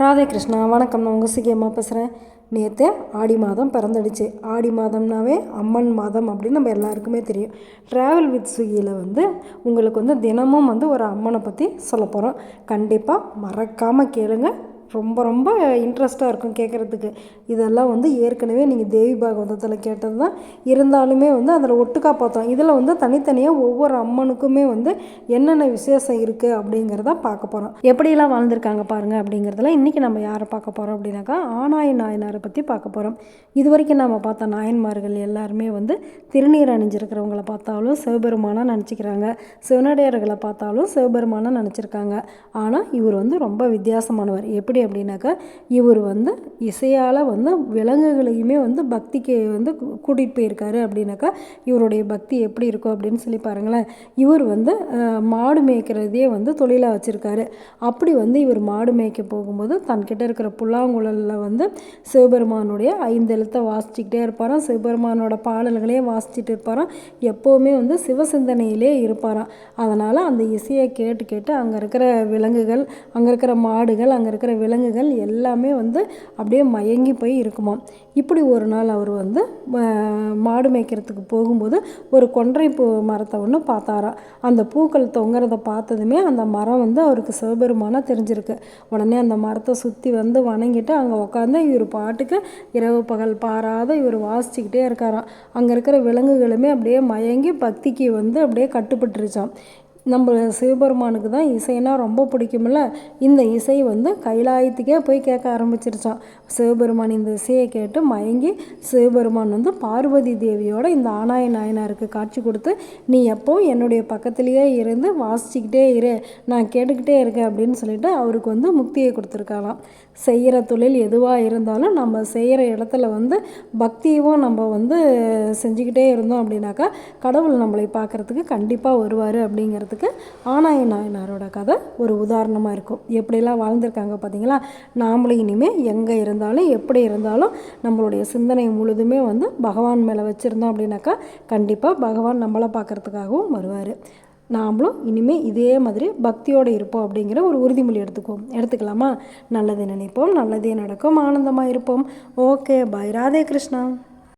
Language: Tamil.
ராதே கிருஷ்ணா வணக்கம். நான் உங்கள் சிக்கியம்மா பேசுகிறேன் நேற்று ஆடி மாதம் பிறந்துடுச்சு. ஆடி மாதம்னாவே அம்மன் மாதம் அப்படின்னு நம்ம எல்லாருக்குமே தெரியும். ட்ராவல் வித் சுகியில் வந்து உங்களுக்கு வந்து தினமும் வந்து ஒரு அம்மனை பற்றி சொல்ல போகிறோம் கண்டிப்பாக மறக்காமல் கேளுங்கள் ரொம்ப ரொம்ப இன்ட்ரெஸ்ட்டாக இருக்கும் கேட்குறதுக்கு இதெல்லாம் வந்து ஏற்கனவே நீங்கள் தேவி பாகவதத்தில் கேட்டது தான் இருந்தாலுமே வந்து அதில் ஒட்டுக்கா பார்த்தோம். இதில் வந்து தனித்தனியாக ஒவ்வொரு அம்மனுக்குமே வந்து என்னென்ன விசேஷம் இருக்குது அப்படிங்கிறத பார்க்க போகிறோம் எப்படியெல்லாம் வாழ்ந்திருக்காங்க பாருங்கள் அப்படிங்கிறதுல இன்றைக்கி நம்ம யாரை பார்க்க போகிறோம் அப்படின்னாக்கா ஆனாய நாயனாரை பற்றி பார்க்க போகிறோம் இது வரைக்கும் நம்ம பார்த்த நாயன்மார்கள் எல்லாருமே வந்து திருநீர் அணிஞ்சிருக்கிறவங்கள பார்த்தாலும் சிவபெருமானாக நினச்சிக்கிறாங்க. சிவனடியார்களை பார்த்தாலும் சிவபெருமானாக நினச்சிருக்காங்க. ஆனால் இவர் வந்து ரொம்ப வித்தியாசமானவர். எப்படி எப்படி அப்படின்னாக்கா இவர் வந்து இசையால் வந்து விலங்குகளையுமே வந்து பக்திக்கு வந்து கூட்டிகிட்டு போயிருக்காரு அப்படின்னாக்கா இவருடைய பக்தி எப்படி இருக்கும் அப்படின்னு சொல்லி பாருங்களேன். இவர் வந்து மாடு மேய்க்கிறதையே வந்து தொழிலாக வச்சுருக்காரு. அப்படி வந்து இவர் மாடு மேய்க்க போகும்போது தன்கிட்ட இருக்கிற புல்லாங்குழலில் வந்து சிவபெருமானுடைய ஐந்து எழுத்தை வாசிச்சுக்கிட்டே இருப்பாராம். சிவபெருமானோட பாடல்களே வாசிச்சுட்டு இருப்பாராம். எப்போவுமே வந்து சிவசிந்தனையிலே இருப்பாராம். அதனால் அந்த இசையை கேட்டு கேட்டு அங்கே இருக்கிற விலங்குகள் அங்கே இருக்கிற மாடுகள் அங்கே இருக்கிற விலங்குகள் எல்லாமே வந்து அப்படியே மயங்கி போய் இருக்குமா? இப்படி ஒரு நாள் அவர் வந்து மாடு மேய்க்கிறதுக்கு போகும்போது ஒரு கொன்றை பூ மரத்தை ஒன்று பார்த்தாராம் அந்த பூக்கள் தொங்குறத பார்த்ததுமே அந்த மரம் வந்து அவருக்கு சிவபெருமான தெரிஞ்சிருக்கு. உடனே அந்த மரத்தை சுற்றி வந்து வணங்கிட்டு அங்கே உட்காந்து இவர் பாட்டுக்கு இரவு பகல் பாராத இவர் வாசிச்சுக்கிட்டே இருக்காராம். அங்கே இருக்கிற விலங்குகளுமே அப்படியே மயங்கி பக்திக்கு வந்து அப்படியே கட்டுப்பட்டுருச்சான் நம்ம சிவபெருமானுக்கு தான் இசைனா ரொம்ப பிடிக்கும்ல. இந்த இசை வந்து கைலாயத்துக்கே போய் கேட்க ஆரம்பிச்சிருச்சான் சிவபெருமான் இந்த இசையை கேட்டு மயங்கி சிவபெருமான் வந்து பார்வதி தேவியோட இந்த ஆனாய நாயனாருக்கு காட்சி கொடுத்து நீ எப்போ என்னுடைய பக்கத்துலேயே இருந்து வாசிச்சுக்கிட்டே இரு. நான் கேட்டுக்கிட்டே இருக்கேன் அப்படின்னு சொல்லிட்டு அவருக்கு வந்து முக்தியை கொடுத்துருக்கலாம் செய்கிற தொழில் எதுவாக இருந்தாலும் நம்ம செய்கிற இடத்துல வந்து பக்தியும் நம்ம வந்து செஞ்சுக்கிட்டே இருந்தோம் அப்படின்னாக்கா கடவுள் நம்மளை பார்க்குறதுக்கு கண்டிப்பாக வருவார் அப்படிங்கிறதுக்கு பார்க்குறதுக்கு ஆனாய நாயனாரோட கதை ஒரு உதாரணமாக இருக்கும். எப்படிலாம் வாழ்ந்திருக்காங்க பார்த்தீங்களா? நாமளும் இனிமேல் எங்கே இருந்தாலும் எப்படி இருந்தாலும் நம்மளுடைய சிந்தனை முழுதுமே வந்து பகவான் மேலே வச்சுருந்தோம் அப்படின்னாக்கா கண்டிப்பாக பகவான் நம்மளை பார்க்குறதுக்காகவும் வருவார். நாமளும் இனிமேல் இதே மாதிரி பக்தியோடு இருப்போம் அப்படிங்கிற ஒரு உறுதிமொழி எடுத்துக்குவோம். எடுத்துக்கலாமா? நல்லது நினைப்போம் நல்லதே நடக்கும் ஆனந்தமாக இருப்போம். Okay bye. ராதே கிருஷ்ணா.